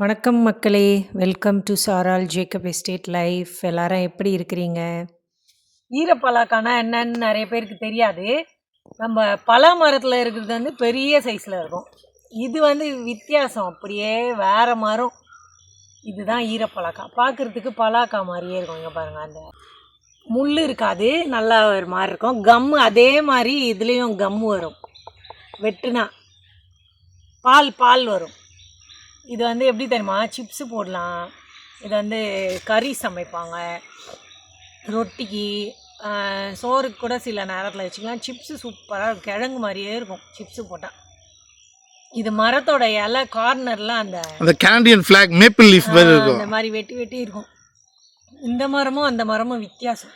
வணக்கம் மக்களே. Welcome to சாரால் ஜேக்கப் எஸ்டேட் லைஃப் எல்லாரும் எப்படி இருக்கிறீங்க? ஈரப்பலாக்கானா என்னன்னு நிறைய பேருக்கு தெரியாது. நம்ம பலா மரத்தில் இருக்கிறது வந்து பெரிய சைஸில் இருக்கும். இது வந்து வித்தியாசம். அப்படியே வேற மரம். இதுதான் ஈரப்பலாக்கா பார்க்குறதுக்கு பலாக்கா மாதிரியே இருக்கும். இங்கே பாருங்கள் அந்த முள் இருக்காது. நல்லா ஒரு மாதிரி இருக்கும். கம்மு அதே மாதிரி இதுலேயும் கம்மு வரும். வெட்டுனா. பால் பால் வரும். இது வந்து எப்படி தெரியுமா? சிப்ஸு போடலாம். இது வந்து கறி சமைப்பாங்க. ரொட்டிக்கு சோறுக்கு கூட சில நேரத்தில் வச்சுக்கலாம். சிப்ஸு சூப்பராக கிழங்கு மாதிரியே இருக்கும். சிப்ஸு போட்டால் இது மரத்தோட இலை கார்னர்லாம் அந்த அந்த கனடியன் ஃபிளாக் மேப்பிள் லீஃப் மாதிரி இருக்கும். அந்த மாதிரி வெட்டி வெட்டி இருக்கும். இந்த மரமும் அந்த மரமும் வித்தியாசம்.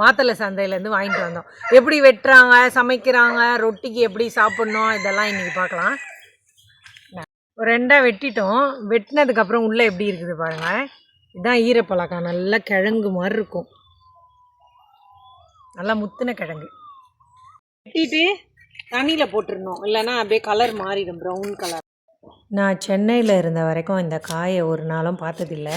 மாத்தளை சந்தையிலேருந்து வாங்கிட்டு வந்தோம். எப்படி வெட்டுறாங்க சமைக்கிறாங்க ரொட்டிக்கு எப்படி சாப்பிட்ணும் இதெல்லாம் இன்னைக்கு பார்க்கலாம். ரெண்டாக வெட்டிட்டோம். வெட்டினதுக்கப்புறம் உள்ளே எப்படி இருக்குது பாருங்க. இதுதான் ஈரப்பழக்கா நல்லா கிழங்கு மாதிரி இருக்கும். நல்லா முத்தின கிழங்கு. வெட்டிட்டு தண்ணியில் போட்டுருணும் இல்லைன்னா அப்படியே கலர் மாறிடும். ப்ரௌன் கலர் நான் சென்னையில் இருந்த வரைக்கும் இந்த காயை ஒரு நாளும் பார்த்ததில்ல.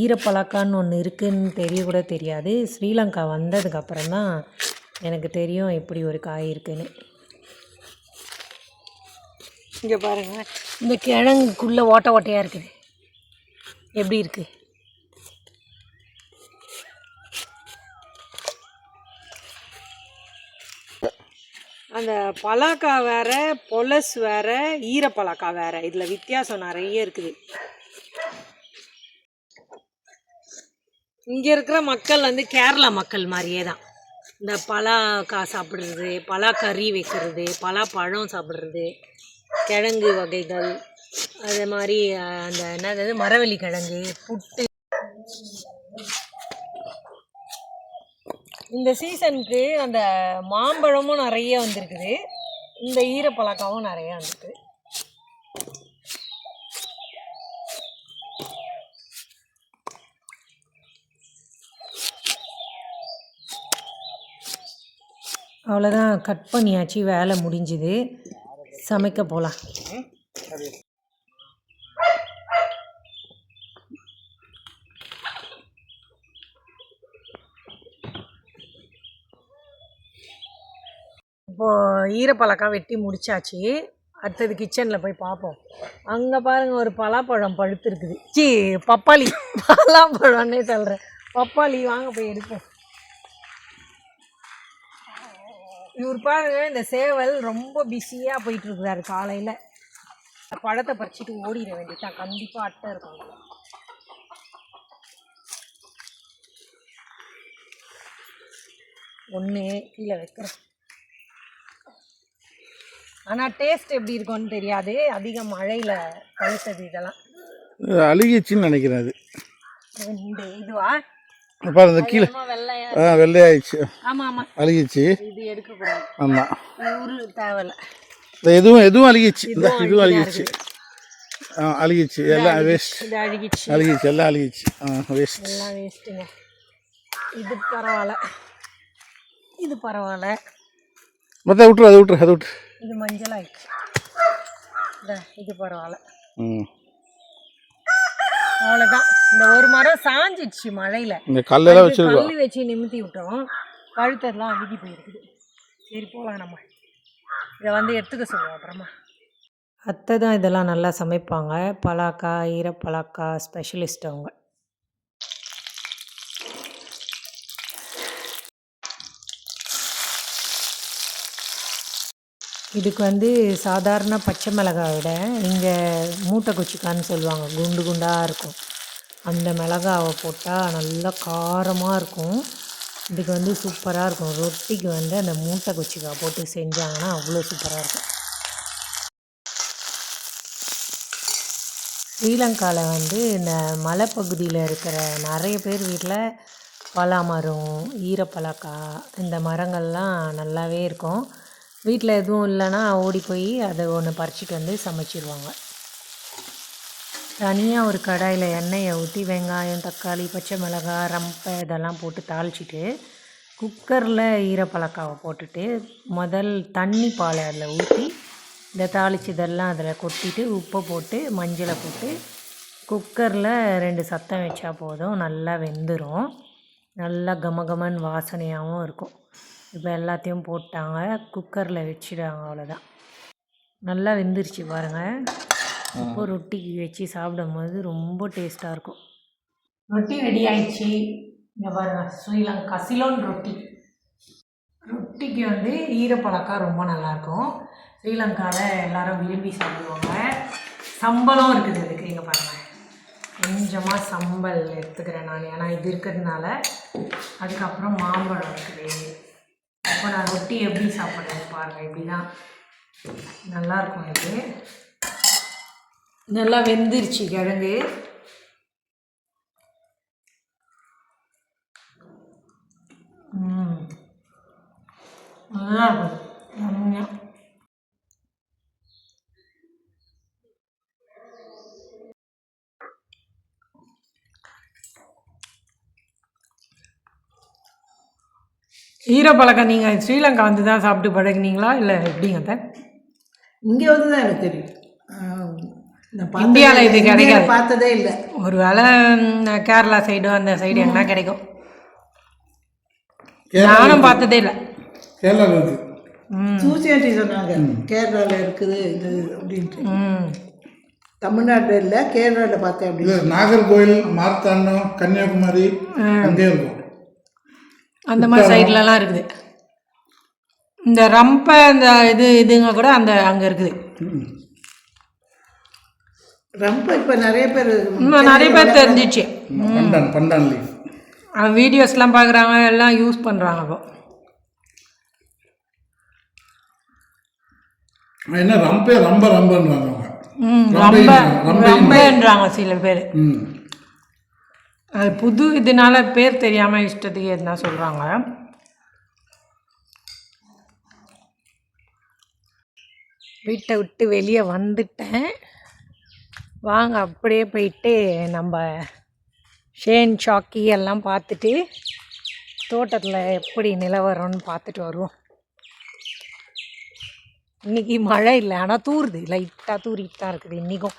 ஈரப்பழக்கான்னு ஒன்று இருக்குதுன்னு தெரிய கூட தெரியாது. ஸ்ரீலங்கா வந்ததுக்கப்புறம் தான் எனக்கு தெரியும் இப்படி ஒரு காய் இருக்குன்னு. இங்கே பாருங்கள் இந்த கிழங்குக்குள்ளே ஓட்ட ஓட்டையாக இருக்குது. எப்படி இருக்கு? அந்த பலாக்கா வேற பொலஸ் வேற ஈரப்பலாக்கா வேற. இதில் வித்தியாசம் நிறைய இருக்குது. இங்கே இருக்கிற மக்கள் வந்து கேரளா மக்கள் மாதிரியே தான். இந்த பலாக்கா சாப்பிட்றது பலா கறி வைக்கிறது பலா பழம் சாப்பிட்றது. கிழங்கு வகைகள் அது மாதிரி அந்த என்னது மரவள்ளி கிழங்கு புட்டு. இந்த சீசனுக்கு அந்த மாம்பழமும் நிறைய வந்திருக்குது. இந்த ஈரப்பழக்காவும் நிறைய வந்துருக்கு. அவ்வளோதான் கட் பண்ணியாச்சு வேலை முடிஞ்சுது. சமைக்க போகலாம் இப்போது ஈரப்பழக்கம் வெட்டி முடிச்சாச்சு. அடுத்தது கிச்சனில் போய் பார்ப்போம். அங்கே பாருங்கள் ஒரு பலாப்பழம் பழுத்து இருக்குது சி பப்பாளி. பலாப்பழம்னே சொல்கிறேன் பப்பாளி வாங்க போய் எடுப்போம். இவர் பாருங்க இந்த சேவல் ரொம்ப பிஸியாக போயிட்டு இருக்கிறாரு காலையில். பழத்தை பறிச்சுட்டு ஓடிட வேண்டியதான் கண்டிப்பாக அட்டை இருக்கும். ஒன்று கீழே வைக்கிறேன். ஆனால் டேஸ்ட் எப்படி இருக்கும்னு தெரியாது. அதிக மழையில் பழுத்தது இதெல்லாம். இது அழுகிச்சுன்னு நினைக்கிறேன் அது. இதுவா? பாரு அந்த கீழே. ஆ வெள்ளையாயிடுச்சு. அழுகிச்சு ஆமாம் இந்த எதுவும் எதுவும் அழுகிச்சு இந்த இதுவும் அழுகிச்சு ஆ அழுகிச்சு எல்லாம் வேஸ்ட் அழுகிச்சு எல்லாம் அழுகிச்சு ஆ வேஸ்ட் இது பரவாயில்ல. இது பரவாயில்ல. மொத்தம் விட்ரு அதை விட்ரு அதை விட்ரு இது மஞ்சள் ஆயிடுச்சு இந்த இது பரவாயில்ல. ம். அவ்வளோதான் இந்த ஒரு மரம் சாஞ்சிடுச்சு மழையில். இந்த கல்லெல்லாம் வச்சுருக்கோம். கல்லு வச்சு நிமித்தி விட்டோம் பழுத்ததெல்லாம் அழுகி போயிருக்குது. சரி போகலாம் நம்ம. இதை வந்து எடுத்துக்க சொல்லுவோம் அப்புறமா. அத்தை தான் இதெல்லாம் நல்லா சமைப்பாங்க. பலாக்கா ஈரப்பலாக்கா ஸ்பெஷலிஸ்ட் அவங்க. இதுக்கு வந்து சாதாரண பச்சை மிளகாய் விட இங்கே மூட்டை குச்சிக்கான்னு சொல்லுவாங்க. குண்டு குண்டாக இருக்கும். அந்த மிளகாவை போட்டால் நல்லா காரமாக இருக்கும். இதுக்கு வந்து சூப்பராக இருக்கும். ரொட்டிக்கு வந்து அந்த மூட்டை குச்சிக்காய் போட்டு செஞ்சாங்கன்னா அவ்வளோ சூப்பராக இருக்கும். ஸ்ரீலங்காவில் வந்து இந்த மலைப்பகுதியில் இருக்கிற நிறைய பேர் வீட்டில் பலா மரம் ஈரப்பலாக்கா இந்த மரங்கள்லாம் நல்லாவே இருக்கும். வீட்டில் எதுவும் இல்லைன்னா ஓடி போய் அதை ஒன்று பறிச்சிட்டு வந்து சமைச்சிடுவாங்க தனியாக ஒரு கடாயில் எண்ணெயை ஊற்றி வெங்காயம் தக்காளி பச்சை மிளகாய் ரம்பை இதெல்லாம் போட்டு தாளிச்சிட்டு குக்கரில் ஈரப்பழக்காவை போட்டுட்டு முதல் தண்ணி பாலை அதில் ஊற்றி இந்த தாளிச்சதெல்லாம் அதில் கொட்டிட்டு உப்பை போட்டு மஞ்சளை போட்டு குக்கரில் ரெண்டு சத்தம் வச்சா போதும். நல்லா வெந்துடும் நல்லா கமகமன் வாசனையாகவும் இருக்கும். இப்போ எல்லாத்தையும் போட்டாங்க. குக்கரில் வச்சிடுவாங்க அவ்வளோதான் நல்லா வெந்துருச்சு பாருங்கள் இப்போ ரொட்டிக்கு வச்சு சாப்பிடும்போது ரொம்ப டேஸ்ட்டாக இருக்கும். ரொட்டி ரெடி ஆயிடுச்சு. இங்கே பாருங்கள் ஸ்ரீலங்கா சிலோன் ரொட்டி. ரொட்டிக்கு வந்து ஈரப்பழக்கா ரொம்ப நல்லாயிருக்கும். ஸ்ரீலங்காவில் எல்லாரும் விரும்பி சாப்பிடுவாங்க. சம்பளம் இருக்குது அதுக்கு இங்கே பாருங்கள் கொஞ்சமாக சம்பல் எடுத்துக்கிறேன் நான். ஏன்னா இது இருக்கிறதுனால அதுக்கப்புறம் மாம்பழம் இருக்குது. இப்போ நான் ரொட்டி எப்படி சாப்பிட்றேன் பாருங்கள் இப்படி தான் நல்லாயிருக்கும் இது நல்லா வெந்துருச்சு கிழங்கு. ம். ஈரப்பழக்கம் நீங்கள் ஸ்ரீலங்கா வந்து தான் சாப்பிட்டு பழகுனீங்களா? இல்லை எப்படிங்க அத்தை? இங்கே வந்து தான் எனக்கு தெரியும். இந்தியால இது. கிடைக்காது. பார்த்ததே இல்லை. ஒரு வேளை கேரளா சைடு அந்த சைடு எங்கன்னா கிடைக்கும். நானும் பார்த்ததே இல்லை. கேரளாவில் இருக்குது சூசியாண்டி சொன்னாங்க கேரளாவில் இருக்குது இது அப்படின்ட்டு. ம். தமிழ்நாட்டில் இல்லை கேரளாவில் பார்த்தேன் அப்படின்னு. நாகர்கோவில் மார்த்தாண்டம் கன்னியாகுமரி அங்கே இருக்கும். அந்த மாதிரி சைட்லலாம் இருக்குது. இந்த ரம்பை இந்த இது இதுங்க கூட அந்த அங்கே இருக்குது. ரொம்ப இப்போ நிறைய பேர் இன்னும் நிறைய பேர் தெரிஞ்சிச்சு. பண்டான் பண்டான் லீஃப் வீடியோஸ்லாம் பார்க்குறாங்க எல்லாம் யூஸ் பண்ணுறாங்க இப்போ என்ன ரம்பே ரொம்ப ரம்பன்றாங்க அவங்க. ரம்பை ரொம்பன்றாங்க சில பேர். ம். அது புது இதனால் பேர் தெரியாமல் இஷ்டத்துக்கு எதுனா சொல்கிறாங்க வீட்டை விட்டு வெளியே வந்துட்டேன். வாங்க அப்படியே போயிட்டு நம்ம ஷேன் சாக்கி எல்லாம் பார்த்துட்டு தோட்டத்தில் எப்படி நிலவரம்னு பார்த்துட்டு வருவோம். இன்னைக்கு மழை இல்லை ஆனால் தூறுது. லைட்டாக தூரிட்டு தான் இருக்குது. இன்றைக்கும்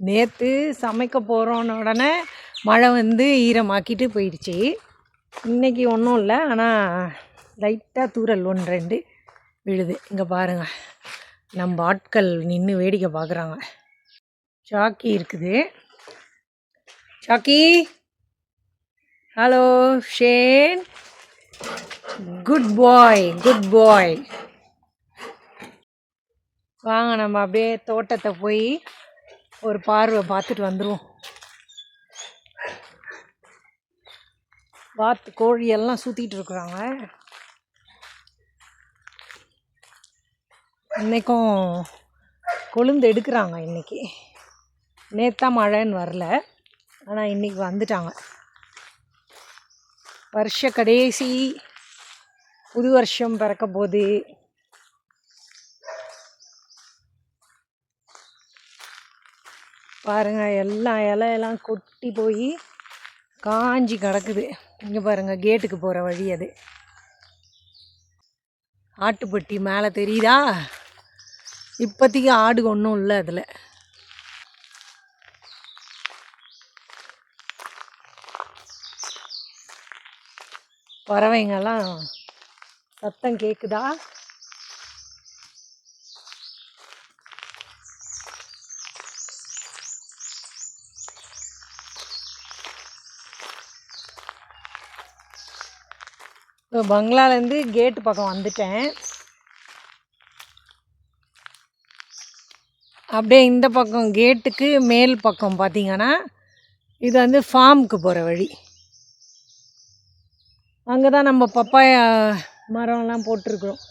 நேற்று சமைக்க போகிறோன்னு உடனே மழை வந்து ஈரமாக்கிட்டு போயிடுச்சு. இன்னைக்கு ஒன்றும் இல்லை ஆனால் லைட்டாக தூறல் ஒன்று ரெண்டு விழுது. இங்கே பாருங்கள் நம்ம ஆட்கள் நின்று வேடிக்கை பார்க்குறாங்க சாக்கி இருக்குது. சாக்கி! Hello Shane! Good bye good bye! வாங்க நம்ம அப்படியே தோட்டத்தை போய் ஒரு பார்வை பார்த்துட்டு வந்துடுவோம் வாத்து கோழியெல்லாம் சுற்றிட்டு இருக்கிறாங்க. இன்றைக்கும் கொழுந்து எடுக்கிறாங்க இன்றைக்கி நேத்தா மழைன்னு வரல. ஆனால் இன்றைக்கி வந்துட்டாங்க. வருஷ கடைசி புது வருஷம் பிறக்க போது பாருங்கள் எல்லாம் இலையெல்லாம் கொட்டி போய் காஞ்சி கிடக்குது. இங்கே பாருங்கள் கேட்டுக்கு போகிற வழி அது. ஆட்டுப்பட்டி மேலே தெரியுதா? இப்போதைக்கு ஆடு ஒன்றும் இல்லை அதில். பறவைங்கெல்லாம் சத்தம் கேட்குதா இப்போ பங்களாலேருந்து கேட்டு பக்கம் வந்துட்டேன். அப்படியே இந்த பக்கம் கேட்டுக்கு மேல் பக்கம் பார்த்தீங்கன்னா இது வந்து ஃபார்முக்கு போகிற வழி. அங்கே தான் நம்ம பப்பாயா மரம்லாம் போட்டிருக்கிறோம்.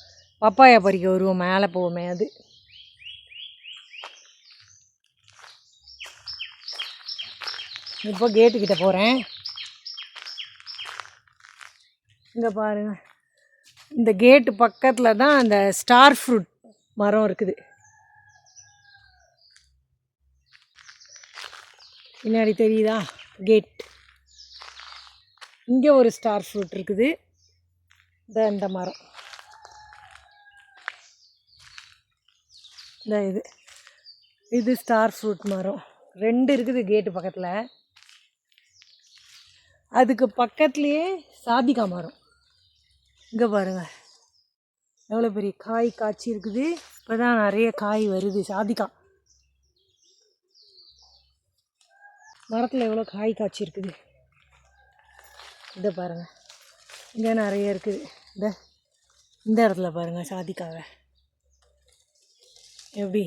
பப்பாயா பறிக்க வருவோம் மேலே போவோமே அது. இப்போ கேட்டுக்கிட்ட போகிறேன் இங்கே பாருங்க. இந்த கேட்டு பக்கத்தில் தான் அந்த ஸ்டார் ஃப்ரூட் மரம் இருக்குது. பின்னாடி தெரியுதா? கேட் இங்கே ஒரு ஸ்டார் ஃப்ரூட் இருக்குது. இந்த இந்த மரம். இந்த இது. இது ஸ்டார் ஃப்ரூட் மரம். ரெண்டு இருக்குது கேட்டு பக்கத்தில். அதுக்கு பக்கத்துலேயே சாதிகா மரம். இங்கே பாருங்க. எவ்வளோ பெரிய காய் காய்ச்சி இருக்குது. இப்போ தான் நிறைய காய் வருது. சாதிக்கா மரத்தில் எவ்வளோ காய் காய்ச்சி இருக்குது? இதை பாருங்கள் இங்கே நிறைய இருக்குது. இந்த இந்த இடத்துல பாருங்கள் சாதிக்காவை எப்படி?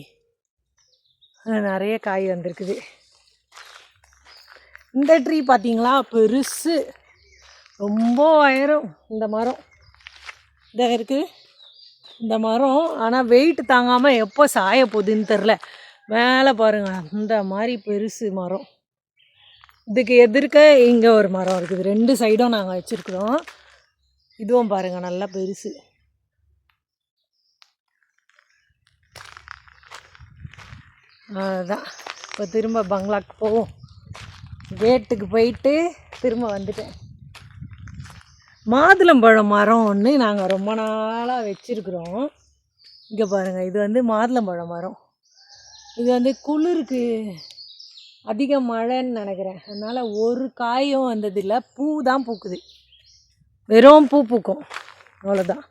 நிறைய காய் வந்திருக்குது. இந்த ட்ரீ பார்த்தீங்களா பெருசு. ரொம்ப உயரம். இந்த மரம். இதாக இருக்குது இந்த மரம் ஆனால் வெயிட் தாங்காமல் எப்போ சாய போகுதுன்னு தெரில. மேலே பாருங்க இந்த மாதிரி பெருசு மரம். இதுக்கு எதிர்க்க இங்கே ஒரு மரம் இருக்குது. ரெண்டு சைடும் நாங்கள் வச்சுருக்குறோம். இதுவும் பாருங்கள் நல்லா பெருசு. அதுதான் இப்போ திரும்ப பங்களாக்கு போவோம். கேட்டுக்கு போயிட்டு திரும்ப வந்துட்டேன். மாதுளம்பழம் மரம் ஒன்று நாங்கள் ரொம்ப நாளாக வச்சுருக்குறோம். இங்கே பாருங்கள் இது வந்து மாதுளம்பழம் மரம் இது வந்து குளிருக்கு அதிக மழைன்னு நினைக்கிறேன். அதனால் ஒரு காயும் வந்ததில்லை. பூ தான் பூக்குது. வெறும் பூ பூக்கும். அவ்வளோதான்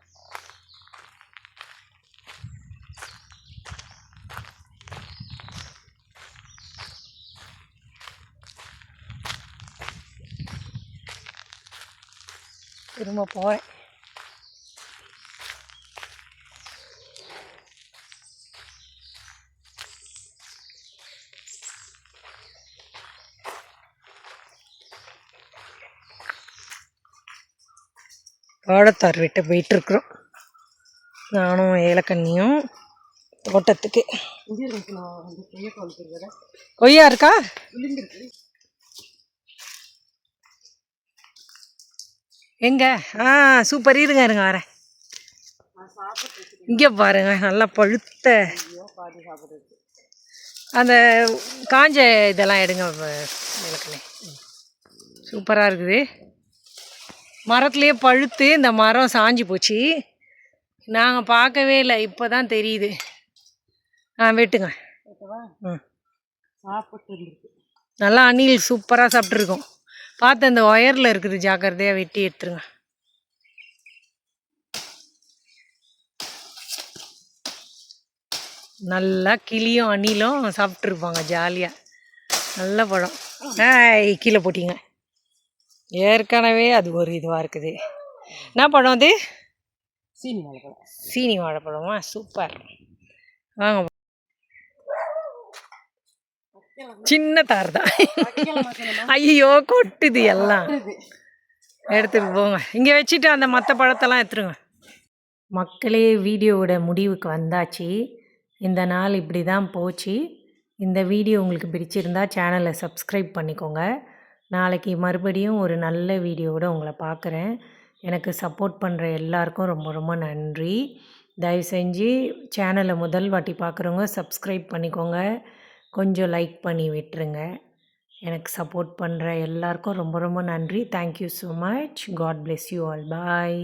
திரும்ப போகிறேன் வாழைத்தார் விட்டு போயிட்டுருக்குறோம் நானும் ஏலக்கண்ணியும் தோட்டத்துக்கு. கொய்யா இருக்கா. எங்க? ஆ சூப்பர். இருங்க இருங்க வரேன். இங்கே பாருங்க நல்லா பழுத்த. அந்த காஞ்ச இதெல்லாம் எடுங்க விளக்கணே சூப்பராக இருக்குது. மரத்துலேயே பழுத்து இந்த மரம் சாஞ்சு போச்சு. நாங்கள் பார்க்கவே இல்லை இப்போ தான் தெரியுது. ஆ வெட்டுங்க. ம். நல்லா அணில் சூப்பராக சாப்பிட்ருக்கோம் பார்த்து அந்த ஒயரில் இருக்குது ஜாக்கிரதையாக வெட்டி எடுத்துருங்க. நல்லா கிளியும் அணிலும் சாப்பிட்ருப்பாங்க ஜாலியாக நல்ல பழம். ஆய் கீழே போட்டிங்க. ஏற்கனவே அது ஒரு இதுவாக இருக்குது. என்ன பழம் அது? சீனி வாழைப்பழம். சீனி வாழைப்பழமா? சூப்பர். வாங்க சின்ன தார் தான் ஐயோ கொட்டுது எல்லாம். எடுத்துட்டு போங்க. இங்கே வச்சுட்டு அந்த மற்ற பழத்தெல்லாம் எடுத்துருங்க. மக்களே வீடியோவோட முடிவுக்கு வந்தாச்சு. இந்த நாள் இப்படி தான் போச்சு. இந்த வீடியோ உங்களுக்கு பிடிச்சிருந்தா சேனலை சப்ஸ்கிரைப் பண்ணிக்கோங்க. நாளைக்கு மறுபடியும் ஒரு நல்ல வீடியோவோட உங்களை பார்க்குறேன். எனக்கு சப்போர்ட் பண்ணுற எல்லாருக்கும் ரொம்ப ரொம்ப நன்றி. தயவு செஞ்சு சேனலை முதல் வாட்டி பார்க்குறவங்க சப்ஸ்கிரைப் பண்ணிக்கோங்க. கொஞ்சம் லைக் பண்ணி விட்டுருங்க. எனக்கு சப்போர்ட் பண்ணுற எல்லாருக்கும் ரொம்ப ரொம்ப நன்றி. Thank you so much God bless you all bye